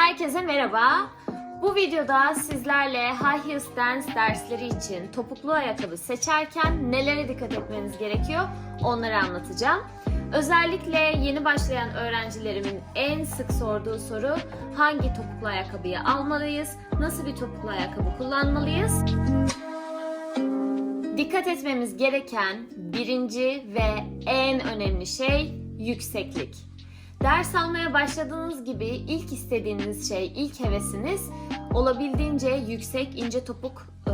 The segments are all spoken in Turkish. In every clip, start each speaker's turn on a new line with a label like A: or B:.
A: Herkese merhaba. Bu videoda sizlerle High Heels Dance dersleri için topuklu ayakkabı seçerken nelere dikkat etmeniz gerekiyor onları anlatacağım. Özellikle yeni başlayan öğrencilerimin en sık sorduğu soru hangi topuklu ayakkabıyı almalıyız, nasıl bir topuklu ayakkabı kullanmalıyız? Dikkat etmemiz gereken birinci ve en önemli şey yükseklik. Ders almaya başladığınız gibi ilk istediğiniz şey, ilk hevesiniz olabildiğince yüksek ince topuk e,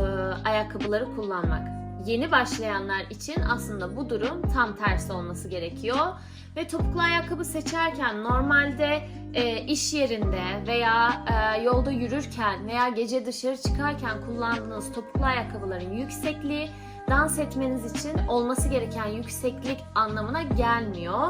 A: ayakkabıları kullanmak. Yeni başlayanlar için aslında bu durum tam tersi olması gerekiyor. Ve topuklu ayakkabı seçerken normalde e, iş yerinde veya e, yolda yürürken veya gece dışarı çıkarken kullandığınız topuklu ayakkabıların yüksekliği dans etmeniz için olması gereken yükseklik anlamına gelmiyor.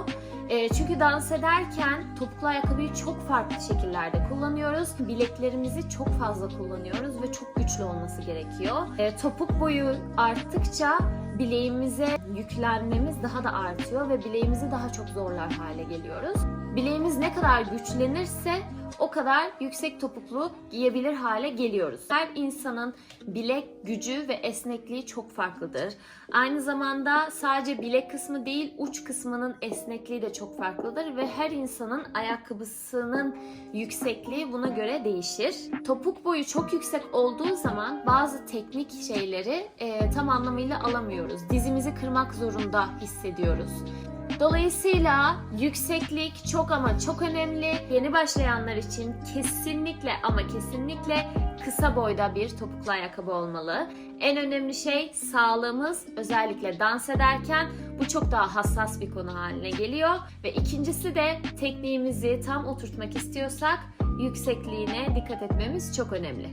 A: E, çünkü dans ederken topuklu ayakkabıyı çok farklı şekillerde kullanıyoruz. Bileklerimizi çok fazla kullanıyoruz ve çok güçlü olması gerekiyor. E, topuk boyu arttıkça bileğimize yüklenmemiz daha da artıyor ve bileğimizi daha çok zorlar hale geliyoruz. Bileğimiz ne kadar güçlenirse o kadar yüksek topuklu giyebilir hale geliyoruz. Her insanın bilek gücü ve esnekliği çok farklıdır. Aynı zamanda sadece bilek kısmı değil uç kısmının esnekliği de çok farklıdır ve her insanın ayakkabısının yüksekliği buna göre değişir. Topuk boyu çok yüksek olduğu zaman bazı teknik şeyleri e, tam anlamıyla alamıyoruz. Dizimizi kırmak zorunda hissediyoruz. Dolayısıyla yükseklik çok ama çok önemli. Yeni başlayanlar için kesinlikle ama kesinlikle kısa boyda bir topuklu ayakkabı olmalı. En önemli şey sağlığımız özellikle dans ederken bu çok daha hassas bir konu haline geliyor. Ve ikincisi de tekniğimizi tam oturtmak istiyorsak yüksekliğine dikkat etmemiz çok önemli.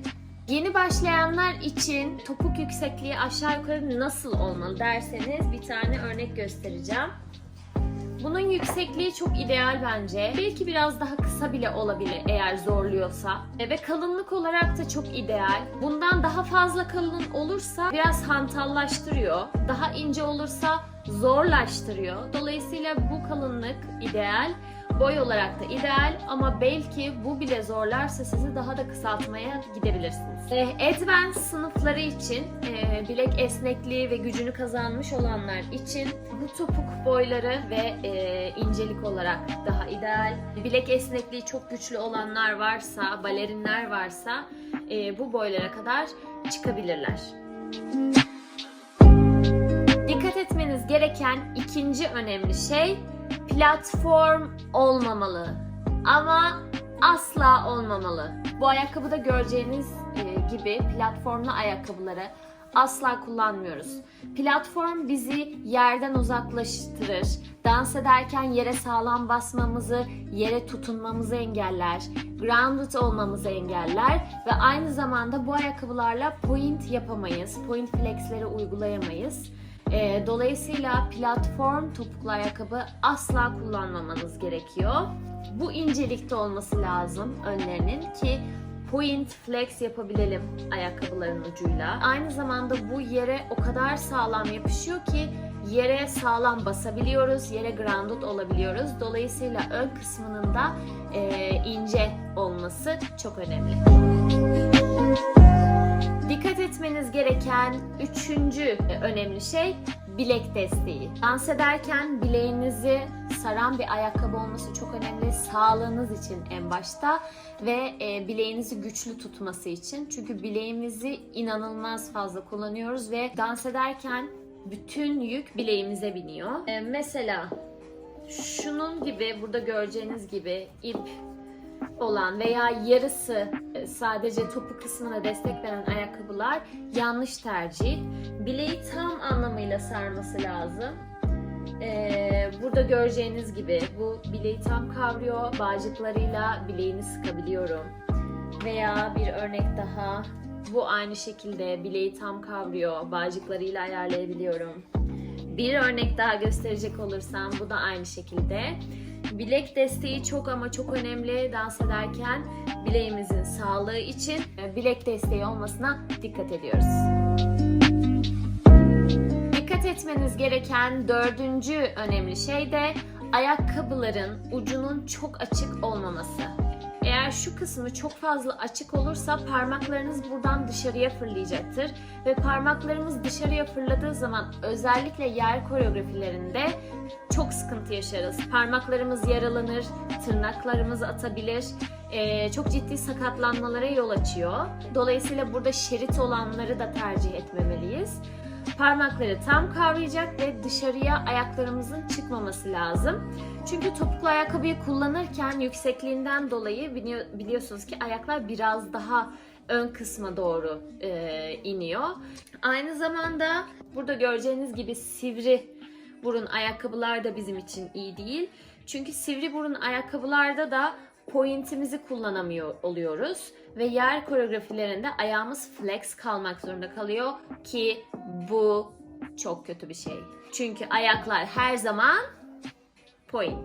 A: Yeni başlayanlar için topuk yüksekliği aşağı yukarı nasıl olmalı derseniz bir tane örnek göstereceğim. Bunun yüksekliği çok ideal bence. Belki biraz daha kısa bile olabilir eğer zorluyorsa. E, Ve kalınlık olarak da çok ideal. Bundan daha fazla kalın olursa biraz hantallaştırıyor. Daha ince olursa zorlaştırıyor. Dolayısıyla bu kalınlık ideal. Boy olarak da ideal ama belki bu bile zorlarsa sizi daha da kısaltmaya gidebilirsiniz. E, Advanced sınıfları için e, bilek esnekliği ve gücünü kazanmış olanlar için bu topuk boyları ve e, incelik olarak daha ideal. Bilek esnekliği çok güçlü olanlar varsa, balerinler varsa bu boylara kadar çıkabilirler. Dikkat etmeniz gereken ikinci önemli şey platform olmamalı. Ama asla olmamalı. Bu ayakkabıda göreceğiniz e, gibi platformlu ayakkabıları asla kullanmıyoruz. Platform bizi yerden uzaklaştırır. Dans ederken yere sağlam basmamızı, yere tutunmamızı engeller. Grounded olmamızı engeller ve aynı zamanda bu ayakkabılarla point yapamayız. Point flexleri uygulayamayız. Ee, dolayısıyla platform topuklu ayakkabı asla kullanmamanız gerekiyor. Bu incelikte olması lazım önlerinin ki point flex yapabilelim ayakkabıların ucuyla. Aynı zamanda bu yere o kadar sağlam yapışıyor ki yere sağlam basabiliyoruz, yere grounded olabiliyoruz. Dolayısıyla ön kısmının da e, ince olması çok önemli. Dikkat etmeniz gereken üçüncü önemli şey bilek desteği. Dans ederken bileğinizi saran bir ayakkabı olması çok önemli. Sağlığınız için en başta ve e, bileğinizi güçlü tutması için. Çünkü bileğimizi inanılmaz fazla kullanıyoruz ve dans ederken bütün yük bileğimize biniyor. E, mesela şunun gibi burada göreceğiniz gibi ip olan veya yarısı e, sadece topu kısmına destek veren ayakkabılar yanlış tercih. Bileği tam anlamıyla sarması lazım. Ee, burada göreceğiniz gibi bu bileği tam kavruyor. Bağcıklarıyla bileğini sıkabiliyorum. Veya bir örnek daha. Bu aynı şekilde bileği tam kavruyor. Bağcıklarıyla ayarlayabiliyorum. Bir örnek daha gösterecek olursam bu da aynı şekilde. Bilek desteği çok ama çok önemli dans ederken bileğimizin sağlığı için bilek desteği olmasına dikkat ediyoruz. Dikkat etmeniz gereken dördüncü önemli şey de ayakkabıların ucunun çok açık olmaması. Eğer şu kısmı çok fazla açık olursa parmaklarınız buradan dışarıya fırlayacaktır. Ve parmaklarımız dışarıya fırladığı zaman özellikle yer koreografilerinde çok sıkıntı yaşarız. Parmaklarımız yaralanır, tırnaklarımız atabilir. Ee, çok ciddi sakatlanmalara yol açıyor. Dolayısıyla burada şerit olanları da tercih etmemeliyiz. Parmakları tam kavrayacak ve dışarıya ayaklarımızın çıkmaması lazım. Çünkü topuklu ayakkabıyı kullanırken yüksekliğinden dolayı bili- biliyorsunuz ki ayaklar biraz daha ön kısma doğru e, iniyor. Aynı zamanda burada göreceğiniz gibi sivri burun ayakkabılar da bizim için iyi değil. Çünkü sivri burun ayakkabılarda da pointimizi kullanamıyor oluyoruz ve yer koreografilerinde ayağımız flex kalmak zorunda kalıyor ki bu çok kötü bir şey. Çünkü ayaklar her zaman point.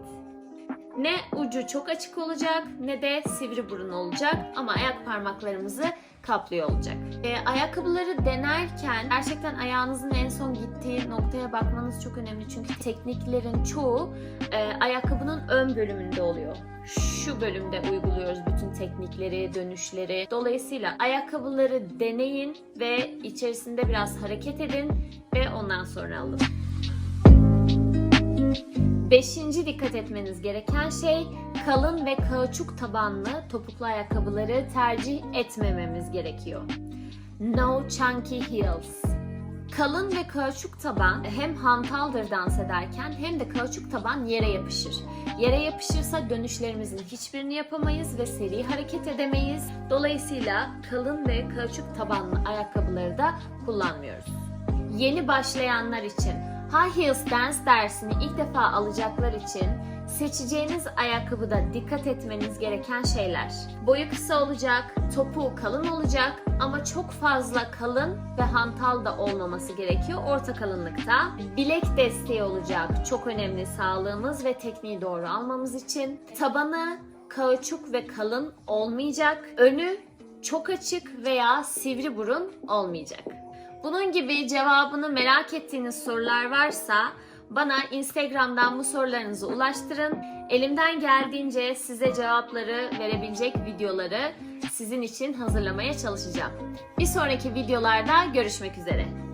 A: Ne ucu çok açık olacak ne de sivri burun olacak ama ayak parmaklarımızı kaplıyor olacak. E, ayakkabıları denerken gerçekten ayağınızın en son gittiği noktaya bakmanız çok önemli. Çünkü tekniklerin çoğu e, ayakkabının ön bölümünde oluyor. Şu bölümde uyguluyoruz bütün teknikleri, dönüşleri. Dolayısıyla ayakkabıları deneyin ve içerisinde biraz hareket edin ve ondan sonra alın. Beşinci dikkat etmeniz gereken şey kalın ve kauçuk tabanlı topuklu ayakkabıları tercih etmememiz gerekiyor. No chunky heels. Kalın ve kauçuk taban hem hantaldır dans ederken hem de kauçuk taban yere yapışır. Yere yapışırsa dönüşlerimizin hiçbirini yapamayız ve seri hareket edemeyiz. Dolayısıyla kalın ve kauçuk tabanlı ayakkabıları da kullanmıyoruz. Yeni başlayanlar için High Heels Dance dersini ilk defa alacaklar için seçeceğiniz ayakkabıda dikkat etmeniz gereken şeyler. Boyu kısa olacak, topuğu kalın olacak ama çok fazla kalın ve hantal da olmaması gerekiyor orta kalınlıkta. Bilek desteği olacak, çok önemli sağlığımız ve tekniği doğru almamız için. Tabanı kauçuk ve kalın olmayacak. Önü çok açık veya sivri burun olmayacak. Bunun gibi cevabını merak ettiğiniz sorular varsa bana Instagram'dan bu sorularınızı ulaştırın. Elimden geldiğince size cevapları verebilecek videoları sizin için hazırlamaya çalışacağım. Bir sonraki videolarda görüşmek üzere.